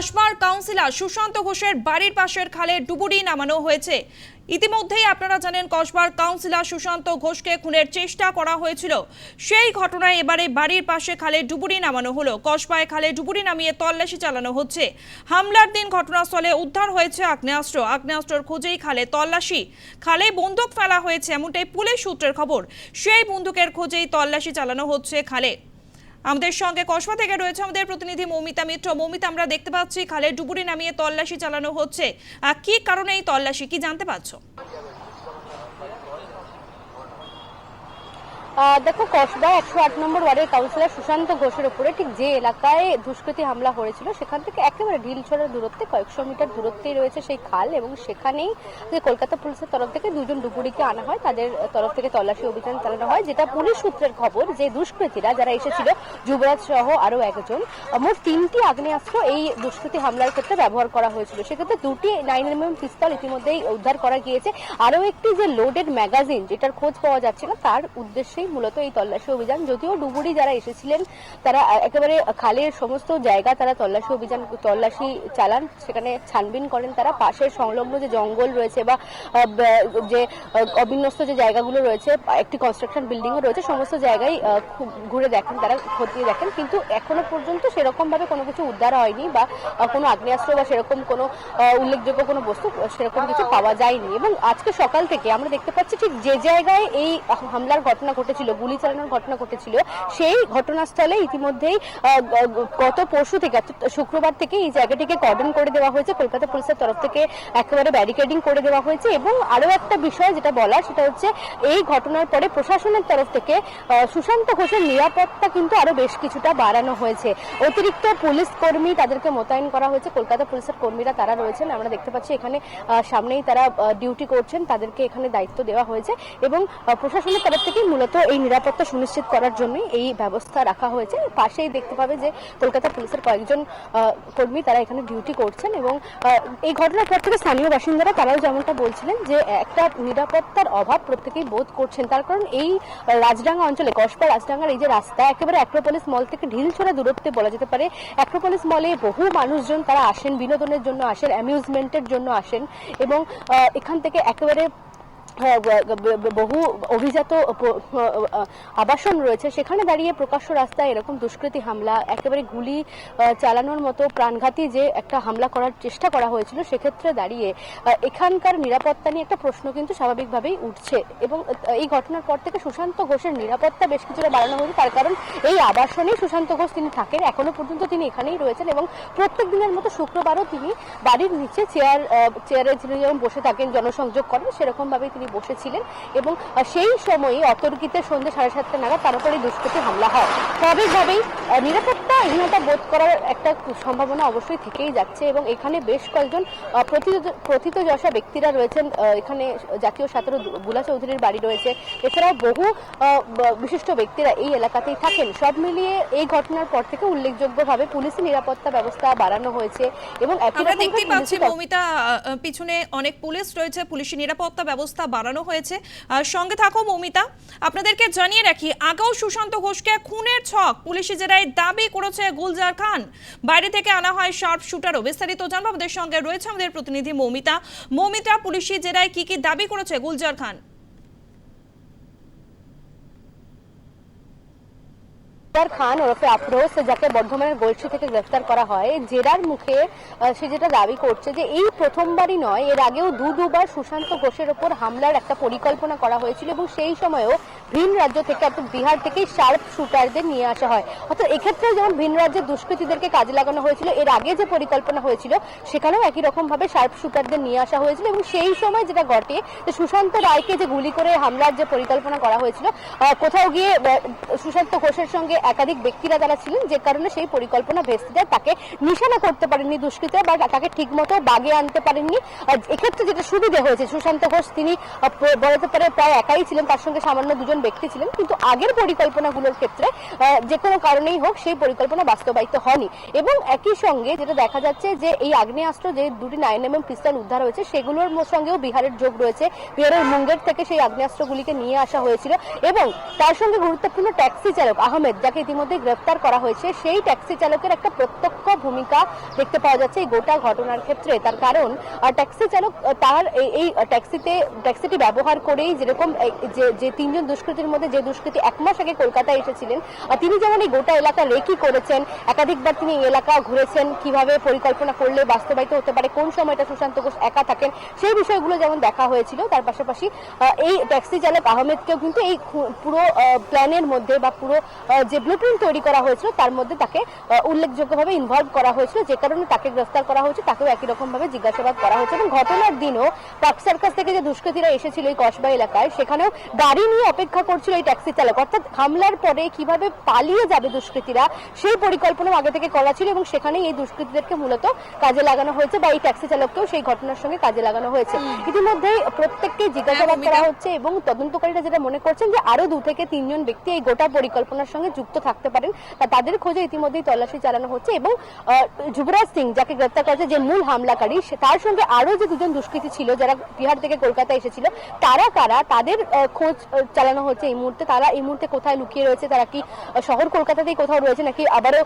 কসবার councillor Sushant ঘোষের বাড়ির পাশের খালে ডুবুরি নামানো হয়েছে। ইতিমধ্যেই আপনারা জানেন কসবার কাউন্সিলর সুশান্ত ঘোষকে খুনের চেষ্টা করা হয়েছিল। সেই ঘটনায় এবারে বাড়ির পাশে খালে ডুবুরি নামানো হলো। কসবায় খালে ডুবুরি নামিয়ে তল্লাশি চালানো হচ্ছে। হামলার দিন ঘটনাস্থলে উদ্ধার হয়েছে আগ্নেয়াস্ত্র। আগ্নেয়াস্ত্রর খোঁজেই খালে তল্লাশি। খালে বন্দুক ফেলা হয়েছে এমনটাই পুলিশ সূত্রের খবর। সেই বন্দুকের খোঁজেই তল্লাশি চালানো হচ্ছে খালে। আমাদের সঙ্গে কসবা থেকে রয়েছে আমাদের প্রতিনিধি মৌমিতা মিত্র। মৌমিতা, আমরা দেখতে পাচ্ছি, খালের ডুবুরি নামিয়ে তল্লাশি চালানো হচ্ছে। কি কারণে এই তল্লাশি? কি জানতে পারছ? দেখো, কসবা একশো আট নম্বর ওয়ার্ডের কাউন্সিলর সুশান্ত ঘোষের উপরে ঠিক যে এলাকায় দুষ্কৃতী হামলা হয়েছিল, সেখান থেকে একেবারে ঢিল ছড়ার দূরত্বে, কয়েকশো মিটার দূরত্বেই রয়েছে সেই খাল এবং সেখানেই যে কলকাতা পুলিশের তরফ থেকে দুজন ডুবুরিকে আনা হয়, তাদের তরফ থেকে তল্লাশি অভিযান চালানো হয়, যেটা পুলিশ সূত্রের খবর যে দুষ্কৃতীরা যারা এসেছিল, যুবরাজ সহ আরও একজন মোট তিনটি আগ্নেয়াস্ত্র এই দুষ্কৃতি হামলার ক্ষেত্রে ব্যবহার করা হয়েছিল। সেক্ষেত্রে দুটি নাইন এম এম পিস্তল ইতিমধ্যেই উদ্ধার করা গিয়েছে। আরও একটি যে লোডেড ম্যাগাজিন যেটার খোঁজ পাওয়া যাচ্ছে না, তার উদ্দেশ্যেই মূলত এই তল্লাশি অভিযান। যদিও ডুবুরি যারা এসেছিলেন, তারা একেবারে খালের সমস্ত জায়গা তারা তল্লাশি অভিযান, তল্লাশি চালান, সেখানে ছানবিন করেন তারা। পাশের সংলগ্ন যে জঙ্গল রয়েছে বা যে অবিন্যস্ত যে জায়গাগুলো রয়েছে একটি কনস্ট্রাকশন বিল্ডিংও রয়েছে, সমস্ত জায়গায় ঘুরে দেখেন, তারা খতিয়ে দেখেন। কিন্তু এখনও পর্যন্ত সেরকম ভাবে কোনো কিছু উদ্ধার হয়নি বা কোনো আগ্নেয়াস্ত্র বা সেরকম কোনো উল্লেখযোগ্য কোনো বস্তু সেরকম কিছু পাওয়া যায়নি। এবং আজকে সকাল থেকে আমরা দেখতে পাচ্ছি ঠিক যে জায়গায় এই হামলার ঘটনা ঘটেছিল, গুলি চালানোর ঘটনা ঘটেছিল। সেই ঘটনাস্থলে ইতিমধ্যেই গত পরশু থেকে শুক্রবার থেকে এই জায়গাটিকে কর্ডন করে দেওয়া হয়েছে। কলকাতা পুলিশের তরফ থেকে একেবারে ব্যারিকেডিং করে দেওয়া হয়েছে এবং আরও একটা বিষয় যেটা বলার, সেটা হচ্ছে এই ঘটনার পরে প্রশাসনের তরফ থেকে সুশান্ত ঘোষের নিরাপত্তা কিন্তু আরও বেশ কিছুটা বাড়ানো হয়েছে। অতিরিক্ত পুলিশ কর্মী তাদেরকে মোতায়েন করা হয়েছে। কলকাতা পুলিশের কর্মীরা তারা রয়েছেন। আমরা দেখতে পাচ্ছি এখানে সামনেই তারা ডিউটি করছেন। তাদেরকে এখানে দায়িত্ব দেওয়া হয়েছে এবং প্রশাসনের তরফ থেকেই মূলত এই নিরাপত্তা সুনিশ্চিত করার জন্য এই ব্যবস্থা রাখা হয়েছে। পাশেই দেখতে পাবে যে কলকাতা পুলিশের কয়েকজন কর্মী তারা এখানে ডিউটি করছেন এবং এই ঘটনার পর থেকে স্থানীয় বাসিন্দারা তারাও যেমনটা বলছিলেন যে একটা নিরাপত্তার অভাব প্রত্যেকেই বোধ করছেন। তার কারণ এই রাজডাঙ্গা অঞ্চলে, কসবা রাজডাঙ্গার এই যে রাস্তা, একেবারে অ্যাক্রোপলিস মল থেকে ঢিল ঢিলছড়া দূরত্বে বলা যেতে পারে। অ্যাক্রোপলিস মলে বহু মানুষজন তারা আসেন, বিনোদনের জন্য আসেন অ্যামিউজমেন্টের জন্য আসেন এবং এখান থেকে একেবারে বহু অভিজাত আবাসন রয়েছে। সেখানে দাঁড়িয়ে প্রকাশ্য রাস্তায় এরকম দুষ্কৃতী হামলা, একেবারে গুলি চালানোর মতো প্রাণঘাতী যে একটা হামলা করার চেষ্টা করা হয়েছিল, সেক্ষেত্রে দাঁড়িয়ে এখানকার নিরাপত্তা নিয়ে একটা প্রশ্ন কিন্তু স্বাভাবিকভাবেই উঠছে। এবং এই ঘটনার পর থেকে সুশান্ত ঘোষের নিরাপত্তা বেশ কিছুটা বাড়ানো হয়েছে। তার কারণ, এই আবাসনেই সুশান্ত ঘোষ তিনি থাকেন, এখনও পর্যন্ত তিনি এখানেই রয়েছেন এবং প্রত্যেক দিনের মতো শুক্রবারও তিনি বাড়ির নিচে চেয়ার চেয়ারে তিনি যেমন বসে থাকেন, জনসংযোগ করেন সেরকম ভাবে তিনি বসেছিলেন এবং সেই সময়ই অতর্কিতে সন্ধ্যে সাড়ে সাতটা নাগাদ তার উপরে দুষ্কৃতি হামলা হয়। স্বাভাবিকভাবেই আহ, নিরাপত্তাহীনতা বোধ করার একটা সম্ভাবনা অবশ্যই থেকেই যাচ্ছে এবং এখানে বেশ কয়েকজন প্রথিত- প্রথিতযশা ব্যক্তিরা রয়েছেন এখানে জাতীয় ছাত্র বুলা চৌধুরীর বাড়ি রয়েছে। এছাড়াও বহু বিশিষ্ট ব্যক্তিরা এই এলাকাতেই থাকেন। সব মিলিয়ে এই ঘটনার পর থেকে উল্লেখযোগ্যভাবে পুলিশি নিরাপত্তা ব্যবস্থা বাড়ানো হয়েছে এবং আমরা দেখতেই পাচ্ছি মৌমিতা পিছনে অনেক পুলিশ রয়েছে পুলিশি নিরাপত্তা ব্যবস্থা বাড়ানো হয়েছে। সঙ্গে থাকো মৌমিতা আপনাদেরকে জানিয়ে রাখি আগাও সুশান্ত ঘোষকে খুনের ছক পুলিশি জেরায় দাবি করেছে গুলজার খান। বাইরে থেকে আনা হয় শার্প শুটারও। বিস্তারিত জানব আমাদের সঙ্গে রয়েছে আমাদের প্রতিনিধি মৌমিতা। মৌমিতা, পুলিশি জেরায় কি কি দাবি করেছে গুলজার খান? খান ওরফে আফরোজ যাকে বর্ধমানের গোলসি থেকে গ্রেফতার করা হয়, জেরার মুখে সে যেটা দাবি করছে যে এই প্রথমবারই নয়, এর আগেও দু দুবার সুশান্ত ঘোষের ওপর হামলার একটা পরিকল্পনা করা হয়েছিল এবং সেই সময়ও ভিন রাজ্য থেকে অর্থাৎ বিহার থেকে শার্প শুটারদের নিয়ে আসা হয়। অর্থাৎ এক্ষেত্রেও যেমন ভিন রাজ্যের দুষ্কৃতীদেরকে কাজে লাগানো হয়েছিল, এর আগে যে পরিকল্পনা হয়েছিল, সেখানেও একই রকম ভাবে শার্প শুটারদের নিয়ে আসা হয়েছিল এবং সেই সময় যেটা ঘটে, যে সুশান্ত রায়কে যে গুলি করে হামলার যে পরিকল্পনা করা হয়েছিল কোথাও গিয়ে সুশান্ত ঘোষের সঙ্গে একাধিক ব্যক্তিরা যারা ছিলেন যে কারণে সেই পরিকল্পনা ভেস্তে যায় তাকে নিশানা করতে পারেননি দুষ্কৃতীরা বা তাকে ঠিকমতো বাগে আনতে পারেননি। এক্ষেত্রে যেটা সুবিধা হয়েছে সুশান্ত ঘোষ তিনি আহ, প্র- বলা যেতে পারে প্রায় একাই ছিলেন তার সঙ্গে সামান্য দুজন ব্যক্তি ছিলেন কিন্তু আগের পরিকল্পনাগুলোর ক্ষেত্রে যে কোনো কারণেই হোক সেই পরিকল্পনা বাস্তবায়িত হয়নি। এবং একই সঙ্গে যেটা দেখা যাচ্ছে যে এই আগ্নেয়াস্ত্র যে দুটি নাইন এম এম পিস্তল উদ্ধার হয়েছে সেগুলোর সঙ্গেও বিহারের যোগ রয়েছে। বিহারের মুঙ্গের থেকে সেই আগ্নেয়াস্ত্রগুলিকে নিয়ে আসা হয়েছিল এবং তার সঙ্গে গুরুত্বপূর্ণ ট্যাক্সি চালক আহমেদ যাকে ইতিমধ্যে গ্রেপ্তার করা হয়েছে। সেই ট্যাক্সি চালকের একটা প্রত্যক্ষ ভূমিকা দেখতে পাওয়া যাচ্ছে এই গোটা ঘটনার ক্ষেত্রে। তার কারণ ট্যাক্সি চালক তার এই- ট্যাক্সিতে ট্যাক্সিটি ব্যবহার করেই যেরকম যে যে তিনজন দুষ্কৃতীর মধ্যে যে দুষ্কৃতী এক মাস আগে কলকাতায় এসেছিলেন তিনি যেমন এই গোটা এলাকা রেকি করেছেন একাধিকবার তিনি এলাকা ঘুরেছেন কীভাবে পরিকল্পনা করলে বাস্তবায়িত হতে পারে কোন সময়টা সুশান্ত ঘোষ একা থাকেন সেই বিষয়গুলো যেমন দেখা হয়েছিল তার পাশাপাশি এই ট্যাক্সি চালক আহমেদকেও কিন্তু এই পুরো প্ল্যানের মধ্যে বা পুরো আহ, ব্লুপ্রিন্ট তৈরি করা হয়েছিল তার মধ্যে তাকে উল্লেখযোগ্যভাবে ইনভলভ করা হয়েছিল যে কারণে তাকে গ্রেফতার করা হয়েছে তাকেও একই রকম ভাবে জিজ্ঞাসাবাদ করা হয়েছে এবং ঘটনার দিনও পাক সার্কাস থেকে যে দুষ্কৃতীরা এসেছিল এই কসবা এলাকায় সেখানেও গাড়ি নিয়ে অপেক্ষা করছিল এই ট্যাক্সি চালক। অর্থাৎ হামলার পরে কীভাবে পালিয়ে যাবে দুষ্কৃতীরা সেই পরিকল্পনা আগে থেকে করা ছিল এবং সেখানেই এই দুষ্কৃতীদেরকে মূলত কাজে লাগানো হয়েছে বা এই ট্যাক্সি চালককেও সেই ঘটনার সঙ্গে কাজে লাগানো হয়েছে। ইতিমধ্যেই প্রত্যেককে জিজ্ঞাসাবাদ হ্যাঁ, করা হচ্ছে এবং তদন্তকারীরা যেটা মনে করছেন যে আরও দু থেকে তিনজন ব্যক্তি এই গোটা পরিকল্পনার সঙ্গে যুক্ত থাকতে পারেন তা তাদের খোঁজে ইতিমধ্যেই তল্লাশি চালানো হচ্ছে এবং যুবরাজ সিং যাকে গ্রেপ্তার করেছে যে মূল হামলাকারী তার সঙ্গে আরও যে দুজন দুষ্কৃতী ছিল যারা বিহার থেকে কলকাতা এসেছিল তারা কারা? তাদের খোঁজ চালানো হচ্ছে এই মুহূর্তে। তারা এই মুহূর্তে কোথায় লুকিয়ে রয়েছে? তারা কি শহর কলকাতাতেই কোথাও রয়েছে নাকি আবারও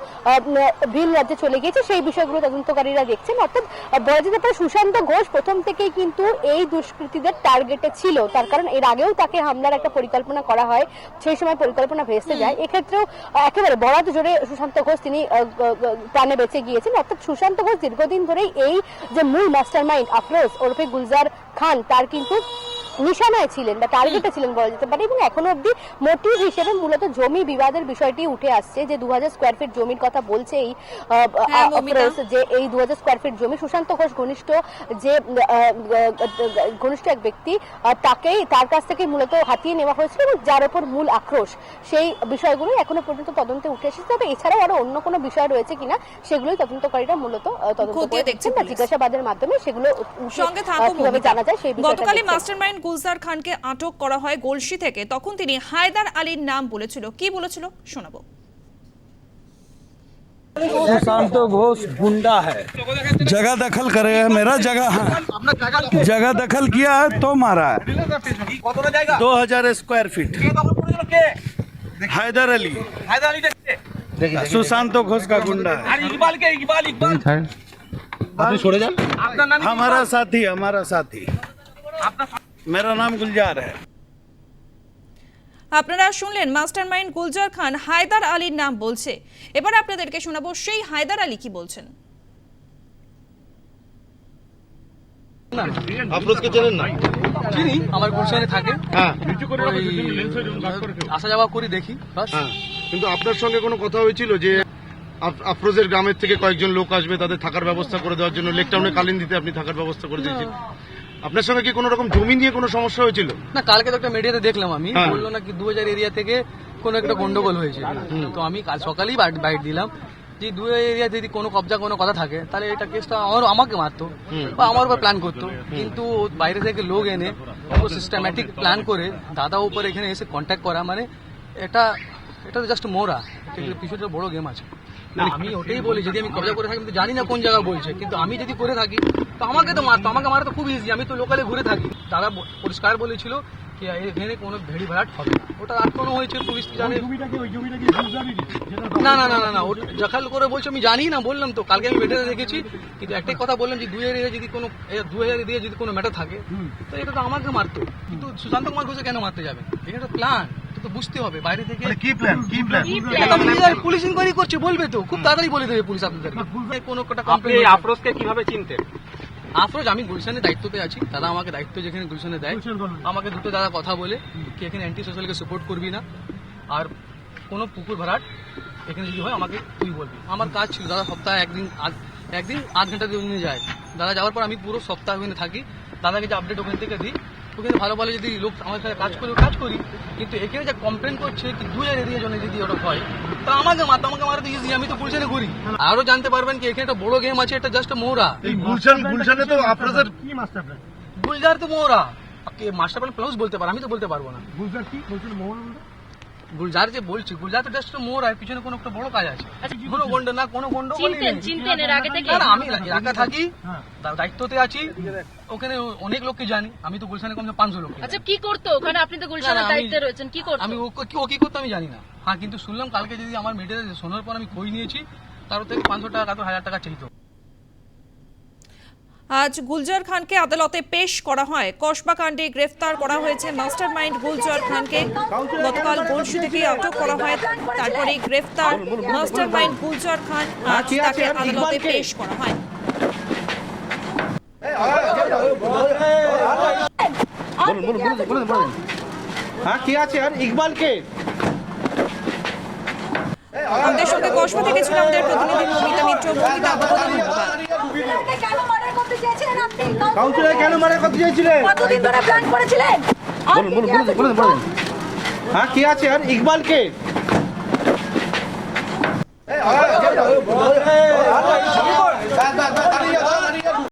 ভিন রাজ্যে চলে গিয়েছে? সেই বিষয়গুলো তদন্তকারীরা দেখছেন। অর্থাৎ বলা যেতে পারে সুশান্ত ঘোষ প্রথম থেকেই কিন্তু এই দুষ্কৃতীদের টার্গেটে ছিল। তার কারণ এর আগেও তাকে হামলার একটা পরিকল্পনা করা হয়। সেই সময় পরিকল্পনা ভেস্তে যায়। এক্ষেত্রেও একেবারে বরাত জোরে সুশান্ত ঘোষ তিনি প্রাণে বেঁচে গিয়েছেন। অর্থাৎ সুশান্ত ঘোষ দীর্ঘদিন ধরেই এই যে মূল মাস্টার মাইন্ড আফরোজ ওরফে গুলজার খান, তার কিন্তু নিশানায় ছিলেন বা টার্গেটে ছিলেন বলা যেতে পারে এবং এখনও অব্দি মোটিভ হিসেবে মূলত জমি বিবাদের বিষয়টি উঠে আসছে যে দু স্কোয়ার ফিট জমির কথা বলছে এই হ্যাঁ, যে এই দু স্কোয়ার ফিট জমি সুশান্ত ঘোষ ঘনিষ্ঠ যে ঘনিষ্ঠ এক ব্যক্তি তাকেই তার কাছ থেকে মূলত হাতিয়ে নেওয়া হয়েছিল এবং যার ওপর মূল আক্রোশ সেই বিষয়গুলো এখনও পর্যন্ত তদন্তে উঠে এসেছে। তবে এছাড়াও আরও অন্য কোনো বিষয় রয়েছে কিনা সেগুলোই তদন্তকারীরা মূলত তদন্ত করে দেখছেন বা জিজ্ঞাসাবাদের মাধ্যমে সেগুলো সঙ্গে কীভাবে জানা যায় সেই দেখছেন। মাস্টারমাইন্ড গুলজার খানকে আটক করা হয় গলসি থেকে তখন তিনি হায়দার আলীর নাম বলেছিল কি বলেছিল শোনাবো सुशांत घोष गुंडा है जगह दखल करेगा मेरा जगह है जगह दखल किया है तो मारा है दो हजार स्क्वायर फीट हैदर अली सुशांत घोष का गुंडा है আপনি সরে যান हमारा साथी हमारा साथी मेरा नाम गुलजार है আপনারা শুনলেন মাস্টারমাইন্ড গুলজার খান হায়দার আলীর নাম বলছে এবার আপনাদেরকে শোনাবো সেই হায়দার আলী কি বলছেন আফরোজকে চেনেন না চিনি আমার গুলশানে থাকে হ্যাঁ ওই আসা যাওয়া করি দেখি বাস হ্যাঁ কিন্তু আপনার সঙ্গে কোনো কথা হয়েছিল যে আফ- আফরোজের গ্রামের থেকে কয়েকজন লোক আসবে তাদের থাকার ব্যবস্থা করে দেওয়ার জন্য লেক টাউনে কালিন দিতে আপনি থাকার ব্যবস্থা করে দিয়েছেন আপনার সঙ্গে কি কোনো রকম জমি নিয়ে কোনো সমস্যা হয়েছিল? না কালকে তো একটা মিডিয়াতে দেখলাম আমি। হ্যাঁ। বলল নাকি দু হাজার এরিয়া থেকে কোনো একটা গন্ডগোল হয়েছে। তো আমি কাল সকালেই বাইট বাইট দিলাম। যে দু এরিয়া যদি কোনো কবজা কোনো কথা থাকে তাহলে এটা কেসটা আমার আমাকে মারতো বা আমার উপর প্ল্যান করতো। কিন্তু ও বাইরে থেকে লোক এনে ও সিস্টেম্যাটিক প্ল্যান করে দাদা উপর এখানে এসে কন্ট্যাক্ট করা। মানে এটা এটা তো জাস্ট মোরা। পিছনে বড় গেম আছে। আমি ওটাই বলি যদি আমি কবজা করে থাকি আমি তো জানি না কোন জায়গা বলছে। কিন্তু আমি যদি করে থাকি তো আমাকে তো মারতো আমাকে মারা তো খুব ইজি আমি তো লোকালে ঘুরে থাকি। দাদা পরিষ্কার বলেছিল কি এখানে কোনো ভেড়ি ভাড়াট হবে না। ওটা আটকানো হয়েছে পুলিশ তো জানে? না? না না না না ওটা জখাল করে বলছে আমি জানি না বললাম তো কালকে আমি বেটারে দেখেছি। কিন্তু একটাই কথা বললাম যে দুই এরিয়া যদি কোনো দু হাজার এরিয়া যদি কোনো ম্যাটার থাকে তো এটা তো আমাকে মারতো কিন্তু সুশান্ত কুমার ঘোষে কেন মারতে যাবে? এটা তো প্ল্যান তো বুঝতে হবে। বাইরে থেকে মানে কি প্ল্যান কি প্ল্যান পুলিশ ইনকোয়ারি করছে বলবে তো। খুব তাড়াতাড়ি বলে দেবে পুলিশ আপনাদের কোনো একটা আপনি আফরোজকে কীভাবে চিনতেন? আফরোজ আমি গুলশানে দায়িত্বতে আছি। দাদা আমাকে দায়িত্ব যেখানে গুলশানে দেয়। আমাকে দুটো দাদা কথা বলে কি এখানে অ্যান্টি সোশ্যালকে সাপোর্ট করবি না। আর কোনো পুকুর ভরাট এখানে যদি হয় আমাকে তুই বলবি। আমার কাজ ছিল দাদা সপ্তাহে একদিন একদিন আধ ঘণ্টা দিয়ে যায়। দাদা যাওয়ার পর আমি পুরো সপ্তাহ ওখানে থাকি। দাদাকে যে আপডেট ওখান থেকে দিই ওখানে ভালো ভালো যদি লোক আমার সাথে কাজ করে কাজ করি। কিন্তু এখানে যা কমপ্লেন করছে কি দু হাজার এরিয়া জন্য যদি ওটা হয় তা আমাকে মারতো আমাকে মারাতে ইজি আমি তো গুলশানে ঘুরি। আরও জানতে পারবেন কি এখানে একটা বড় গেম আছে এটা জাস্ট মোরা। এই গুলশান গুলশানে তো আফরোজের গুলজার তো মোরা। মাস্টার প্ল্যান প্লাস বলতে পারো আমি তো বলতে পারব না। গুলজার যে বলছি গুলজার তো জাস্ট মোর আর পিছনে কোনো একটা বড় কাজ আছে। কোনো গন্ড না কোনো গন্ড চিনতেন এর আগে থেকে? আমি এলাকা দা- দায়িত্বতে আছি। ওখানে অনেক লোককে জানি আমি তো গুলশানে কমসে পাঁচশো লোক আচ্ছা কি করতো? ওখানে আপনি তো গুলশানের আমি- দায়িত্বে রয়েছেন কি করতো? আমি ও কি- ও কি করতো আমি জানি না। হ্যাঁ কিন্তু শুনলাম কালকে যদি আমার মেয়েদের শোনার পর আমি খই নিয়েছি তার থেকে পাঁচশো টাকা কাতো হাজার টাকা চাইতো। আজ গুলজার খানকে আদালতে পেশ করা হয়। কসবা কাণ্ডে গ্রেফতার করা হয়েছে মাস্টার মাইন্ড গুলজার খানকে। গতকাল বলশি থেকে আটক করা হয়। তারপরে গ্রেফতার মাস্টার মাইন্ড গুলজার খান আজ তাকে আদালতে পেশ করা হয়। হ্যাঁ কি আছে আর? ইকবালকে আমাদের সঙ্গে কসবা থেকে ছিল আমাদের প্রতিনিধি মমিতা মিত্র। মমিতা ধন্যবাদ। কেন মার্ডার করতে চেয়েছিলেন আপনি কাউন্সিলর কেন মারা করতে চেয়েছিলেন কতদিন ধরে প্ল্যান করেছিলেন বলুন বলুন বলুন হ্যাঁ কে আছে আর ইকবালকে